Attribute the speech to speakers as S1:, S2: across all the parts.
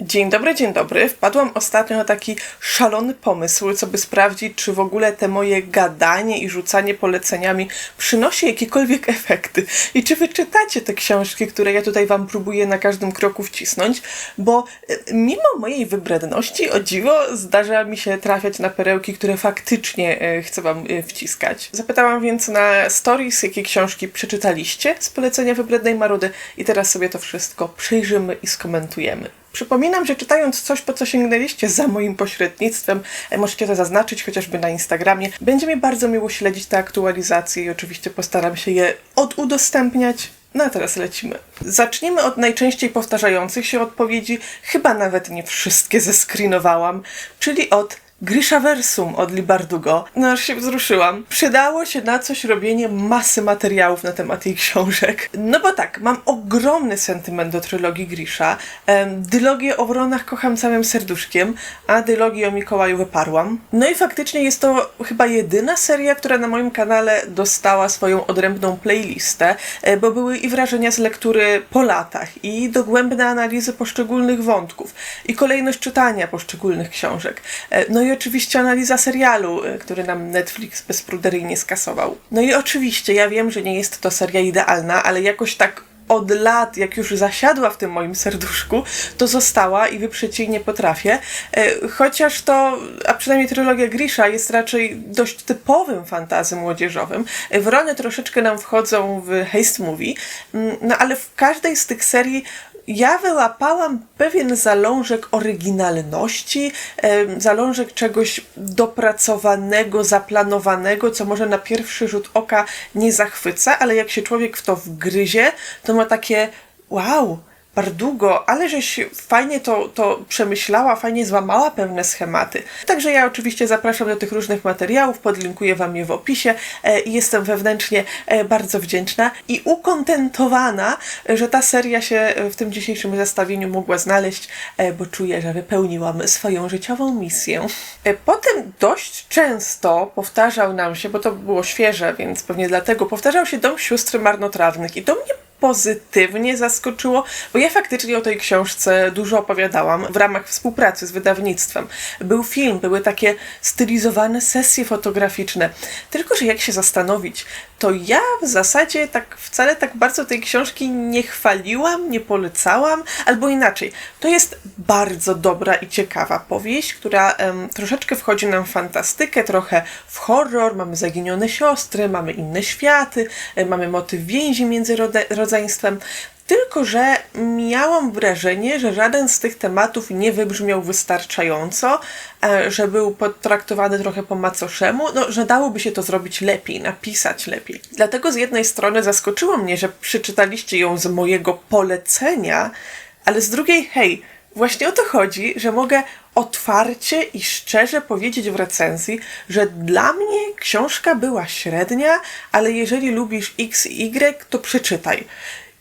S1: Dzień dobry, dzień dobry. Wpadłam ostatnio na taki szalony pomysł, co by sprawdzić, czy w ogóle te moje gadanie i rzucanie poleceniami przynosi jakiekolwiek efekty. I czy wy czytacie te książki, które ja tutaj wam próbuję na każdym kroku wcisnąć, bo e, mimo mojej wybredności, o dziwo, zdarza mi się trafiać na perełki, które faktycznie e, chcę wam e, wciskać. Zapytałam więc na stories, jakie książki przeczytaliście z polecenia wybrednej marudy i teraz sobie to wszystko przejrzymy i skomentujemy. Przypominam, że czytając coś, po co sięgnęliście za moim pośrednictwem, e, możecie to zaznaczyć chociażby na Instagramie. Będzie mi bardzo miło śledzić te aktualizacje i oczywiście postaram się je odudostępniać. No a teraz lecimy. Zacznijmy od najczęściej powtarzających się odpowiedzi, chyba nawet nie wszystkie zescreenowałam, czyli od Grishaversum od Libardugo. No aż się wzruszyłam. Przydało się na coś robienie masy materiałów na temat jej książek. No bo tak, mam ogromny sentyment do trylogii Grisha. Dylogię o wronach kocham całym serduszkiem, a dylogię o Mikołaju wyparłam. No i faktycznie jest to chyba jedyna seria, która na moim kanale dostała swoją odrębną playlistę, e, bo były i wrażenia z lektury po latach, i dogłębne analizy poszczególnych wątków, i kolejność czytania poszczególnych książek. E, No i oczywiście analiza serialu, y, który nam Netflix bezpruderyjnie skasował. No i oczywiście, ja wiem, że nie jest to seria idealna, ale jakoś tak od lat, jak już zasiadła w tym moim serduszku, to została i wyprzeć jej nie potrafię. E, Chociaż to, a przynajmniej trylogia Grisha jest raczej dość typowym fantazy młodzieżowym. E, Wrony troszeczkę nam wchodzą w Haste Movie, Mm, no ale w każdej z tych serii ja wyłapałam pewien zalążek oryginalności, zalążek czegoś dopracowanego, zaplanowanego, co może na pierwszy rzut oka nie zachwyca, ale jak się człowiek w to wgryzie, to ma takie wow, Bardugo, ale żeś fajnie to, to przemyślała, fajnie złamała pewne schematy. Także ja oczywiście zapraszam do tych różnych materiałów, podlinkuję Wam je w opisie e, i jestem wewnętrznie e, bardzo wdzięczna i ukontentowana, że ta seria się e, w tym dzisiejszym zestawieniu mogła znaleźć, e, bo czuję, że wypełniłam swoją życiową misję. E, Potem dość często powtarzał nam się, bo to było świeże, więc pewnie dlatego powtarzał się Dom Sióstr Marnotrawnych i to mnie pozytywnie zaskoczyło, bo ja faktycznie o tej książce dużo opowiadałam w ramach współpracy z wydawnictwem. Był film, były takie stylizowane sesje fotograficzne. Tylko, że jak się zastanowić, to ja w zasadzie tak wcale tak bardzo tej książki nie chwaliłam, nie polecałam, albo inaczej. To jest bardzo dobra i ciekawa powieść, która troszeczkę wchodzi nam w fantastykę, trochę w horror, mamy zaginione siostry, mamy inne światy, e, mamy motyw więzi między rodzeństwem. Tylko, że miałam wrażenie, że żaden z tych tematów nie wybrzmiał wystarczająco, e, że był potraktowany trochę po macoszemu, no, że dałoby się to zrobić lepiej, napisać lepiej. Dlatego z jednej strony zaskoczyło mnie, że przeczytaliście ją z mojego polecenia, ale z drugiej, hej, właśnie o to chodzi, że mogę otwarcie i szczerze powiedzieć w recenzji, że dla mnie książka była średnia, ale jeżeli lubisz X i Y, to przeczytaj.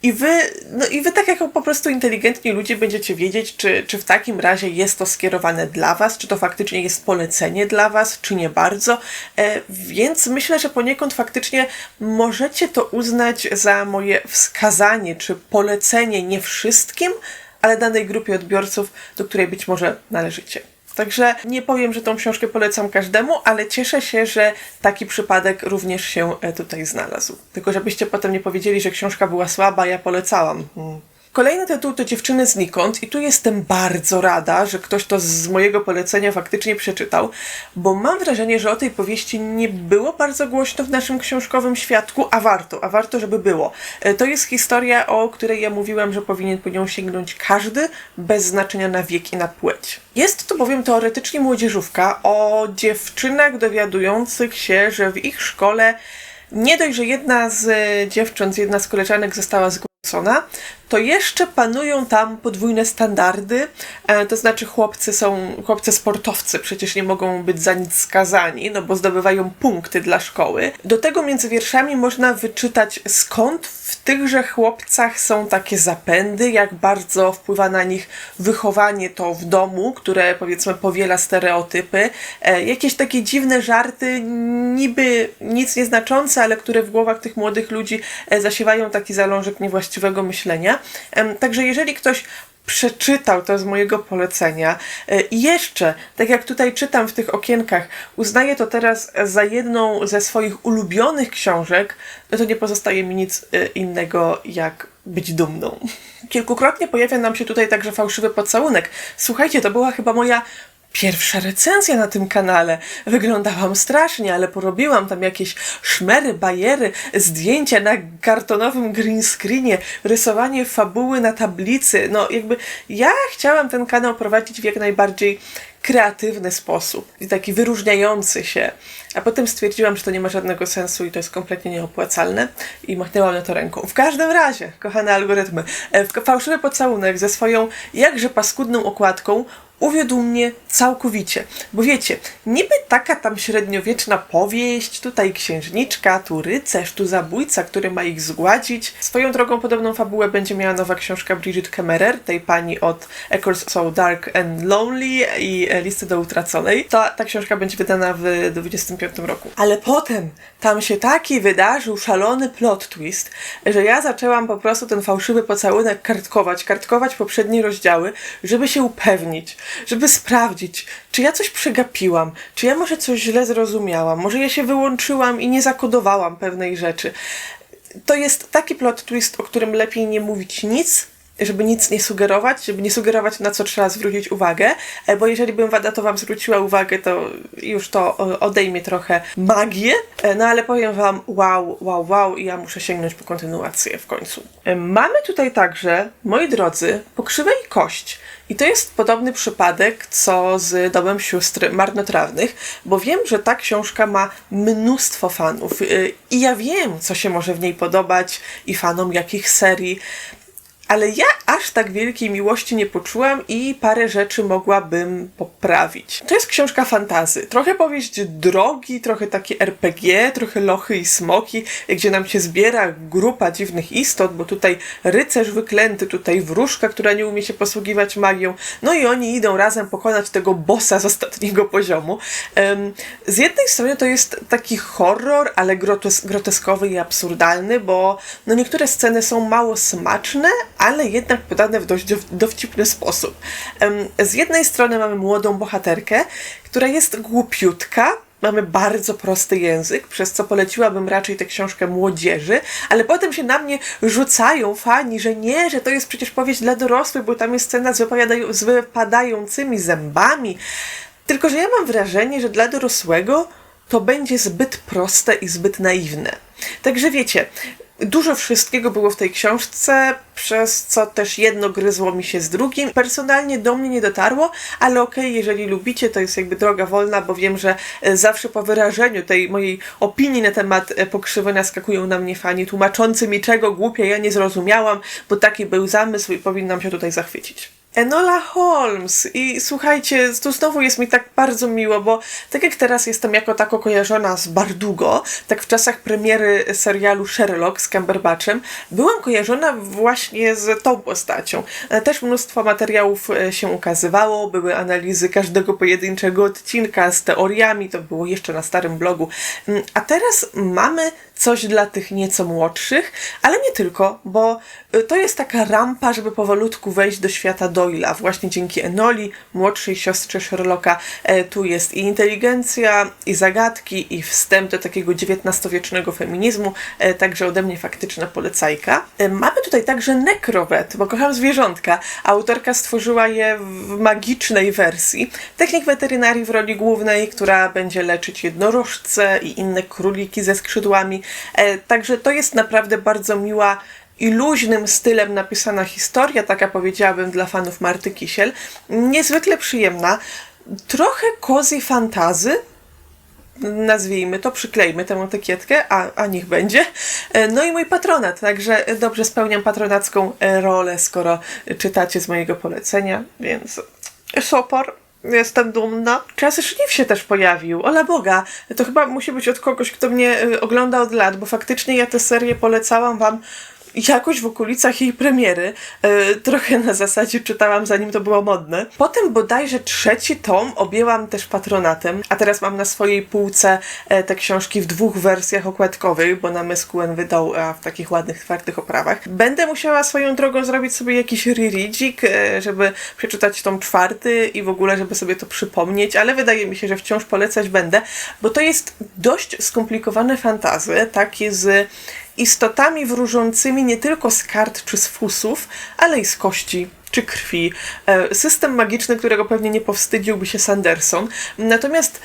S1: I wy, no i wy tak jako po prostu inteligentni ludzie będziecie wiedzieć, czy, czy w takim razie jest to skierowane dla was, czy to faktycznie jest polecenie dla was, czy nie bardzo. E, więc myślę, że poniekąd faktycznie możecie to uznać za moje wskazanie, czy polecenie nie wszystkim, ale danej grupie odbiorców, do której być może należycie. Także nie powiem, że tą książkę polecam każdemu, ale cieszę się, że taki przypadek również się e, tutaj znalazł. Tylko żebyście potem nie powiedzieli, że książka była słaba, ja polecałam. Hmm. Kolejny tytuł to Dziewczyny znikąd i tu jestem bardzo rada, że ktoś to z mojego polecenia faktycznie przeczytał, bo mam wrażenie, że o tej powieści nie było bardzo głośno w naszym książkowym świadku, a warto, a warto, żeby było. E, To jest historia, o której ja mówiłam, że powinien po nią sięgnąć każdy, bez znaczenia na wiek i na płeć. Jest to bowiem teoretycznie młodzieżówka o dziewczynach dowiadujących się, że w ich szkole nie dość, że jedna z e, dziewcząt, jedna z koleżanek została zgwałcona, to jeszcze panują tam podwójne standardy, e, to znaczy chłopcy są, chłopcy sportowcy przecież nie mogą być za nic skazani, no bo zdobywają punkty dla szkoły. Do tego między wierszami można wyczytać skąd w tychże chłopcach są takie zapędy, jak bardzo wpływa na nich wychowanie to w domu, które powiedzmy powiela stereotypy, e, jakieś takie dziwne żarty, niby nic nieznaczące, ale które w głowach tych młodych ludzi e, zasiewają taki zalążek niewłaściwego myślenia. Także jeżeli ktoś przeczytał to z mojego polecenia. E, I jeszcze, tak jak tutaj czytam w tych okienkach, uznaję to teraz za jedną ze swoich ulubionych książek, no to nie pozostaje mi nic e, innego jak być dumną. Kilkukrotnie pojawia nam się tutaj także fałszywy pocałunek. Słuchajcie, to była chyba moja pierwsza recenzja na tym kanale. Wyglądałam strasznie, ale porobiłam tam jakieś szmery, bajery, zdjęcia na kartonowym green screenie, rysowanie fabuły na tablicy. No jakby ja chciałam ten kanał prowadzić w jak najbardziej kreatywny sposób i taki wyróżniający się. A potem stwierdziłam, że to nie ma żadnego sensu i to jest kompletnie nieopłacalne i machnęłam na to ręką. W każdym razie, kochane algorytmy, e, fałszywy pocałunek ze swoją jakże paskudną okładką uwiódł mnie całkowicie. Bo wiecie, niby taka tam średniowieczna powieść, tutaj księżniczka, tu rycerz, tu zabójca, który ma ich zgładzić. Swoją drogą podobną fabułę będzie miała nowa książka Bridget Kemmerer, tej pani od Echoes So Dark and Lonely i Listy do Utraconej. Ta, ta książka będzie wydana w 25 roku. Ale potem tam się taki wydarzył szalony plot twist, że ja zaczęłam po prostu ten fałszywy pocałunek kartkować, kartkować poprzednie rozdziały, żeby się upewnić, żeby sprawdzić, czy ja coś przegapiłam, czy ja może coś źle zrozumiałam, może ja się wyłączyłam i nie zakodowałam pewnej rzeczy. To jest taki plot twist, o którym lepiej nie mówić nic, żeby nic nie sugerować, żeby nie sugerować, na co trzeba zwrócić uwagę, e, bo jeżeli bym na to Wam zwróciła uwagę, to już to odejmie trochę magię, e, no ale powiem Wam wow, wow, wow i ja muszę sięgnąć po kontynuację w końcu. E, mamy tutaj także, moi drodzy, pokrzywę i kość. I to jest podobny przypadek, co z Domem Sióstr Marnotrawnych, bo wiem, że ta książka ma mnóstwo fanów i ja wiem, co się może w niej podobać i fanom jakich serii ale ja aż tak wielkiej miłości nie poczułam i parę rzeczy mogłabym poprawić. To jest książka fantazy. Trochę powieść drogi, trochę takie RPG, trochę lochy i smoki, gdzie nam się zbiera grupa dziwnych istot, bo tutaj rycerz wyklęty, tutaj wróżka, która nie umie się posługiwać magią, no i oni idą razem pokonać tego bossa z ostatniego poziomu. z jednej strony to jest taki horror, ale grotes groteskowy i absurdalny, bo no niektóre sceny są mało smaczne, ale jednak podane w dość dowcipny sposób. Z jednej strony mamy młodą bohaterkę, która jest głupiutka, mamy bardzo prosty język, przez co poleciłabym raczej tę książkę młodzieży, ale potem się na mnie rzucają fani, że nie, że to jest przecież powieść dla dorosłych, bo tam jest scena z, z wypadającymi zębami. Tylko, że ja mam wrażenie, że dla dorosłego to będzie zbyt proste i zbyt naiwne. Także wiecie, Dużo wszystkiego było w tej książce, przez co też jedno gryzło mi się z drugim. Personalnie do mnie nie dotarło, ale okej, okay, jeżeli lubicie, to jest jakby droga wolna, bo wiem, że e, zawsze po wyrażeniu tej mojej opinii na temat e, pokrzywy naskakują na mnie fani tłumaczący mi czego głupie ja nie zrozumiałam, bo taki był zamysł i powinnam się tutaj zachwycić. Enola Holmes. I słuchajcie, tu znowu jest mi tak bardzo miło, bo tak jak teraz jestem jako tako kojarzona z Bardugo, tak w czasach premiery serialu Sherlock z Cumberbatchem byłam kojarzona właśnie z tą postacią. E, też mnóstwo materiałów e, się ukazywało, były analizy każdego pojedynczego odcinka z teoriami, to było jeszcze na starym blogu. Mm, a teraz mamy coś dla tych nieco młodszych, ale nie tylko, bo y, to jest taka rampa, żeby powolutku wejść do świata Doyla. Właśnie dzięki Enoli, młodszej siostrze Sherlocka, e, tu jest i inteligencja, i zagadki, i wstęp do takiego XIX-wiecznego feminizmu, e, także ode mnie faktyczna polecajka. E, mamy tutaj także nekrowet, bo kocham zwierzątka. Autorka stworzyła je w magicznej wersji. Technik weterynarii w roli głównej, która będzie leczyć jednorożce i inne króliki ze skrzydłami. E, także to jest naprawdę bardzo miła i luźnym stylem napisana historia, taka powiedziałabym dla fanów Marty Kisiel. Niezwykle przyjemna. Trochę cozy fantazy, nazwijmy to, przyklejmy tę etykietkę, a, a niech będzie. E, no i mój patronat, także dobrze spełniam patronacką rolę, skoro czytacie z mojego polecenia, więc sopor. Jestem dumna. Czas Szliw się też pojawił. Ola Boga, to chyba musi być od kogoś, kto mnie y, ogląda od lat, bo faktycznie ja tę serię polecałam wam jakoś w okolicach jej premiery, e, trochę na zasadzie czytałam zanim to było modne. Potem bodajże trzeci tom objęłam też patronatem, a teraz mam na swojej półce e, te książki w dwóch wersjach okładkowych, bo na MSQN wydał w takich ładnych, twardych oprawach. Będę musiała swoją drogą zrobić sobie jakiś rereadzik, e, żeby przeczytać tom czwarty i w ogóle, żeby sobie to przypomnieć, ale wydaje mi się, że wciąż polecać będę, bo to jest dość skomplikowane fantazy, takie z istotami wróżącymi nie tylko z kart czy z fusów, ale i z kości czy krwi. E, System magiczny, którego pewnie nie powstydziłby się Sanderson. Natomiast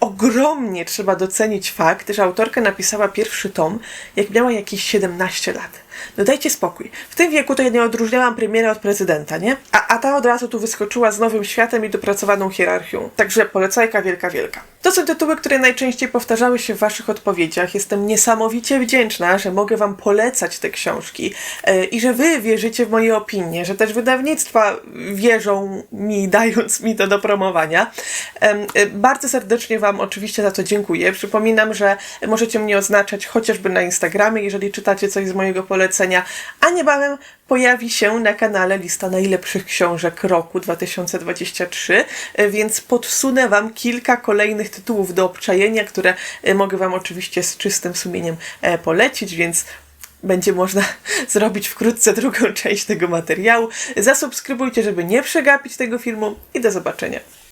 S1: ogromnie trzeba docenić fakt, że autorka napisała pierwszy tom, jak miała jakieś 17 lat. No dajcie spokój. W tym wieku to ja nie odróżniałam premiera od prezydenta, nie? A, a ta od razu tu wyskoczyła z nowym światem i dopracowaną hierarchią. Także polecajka wielka, wielka. To są tytuły, które najczęściej powtarzały się w waszych odpowiedziach. Jestem niesamowicie wdzięczna, że mogę wam polecać te książki e, i że wy wierzycie w moje opinie, że też wydawnictwa wierzą mi, dając mi to do promowania. E, Bardzo serdecznie wam oczywiście za to dziękuję. Przypominam, że możecie mnie oznaczać chociażby na Instagramie, jeżeli czytacie coś z mojego polecenia, a niebawem pojawi się na kanale lista najlepszych książek roku 2023, e, więc podsunę Wam kilka kolejnych tytułów do obczajenia, które e, mogę Wam oczywiście z czystym sumieniem e, polecić, więc będzie można zrobić wkrótce drugą część tego materiału. Zasubskrybujcie, żeby nie przegapić tego filmu i do zobaczenia.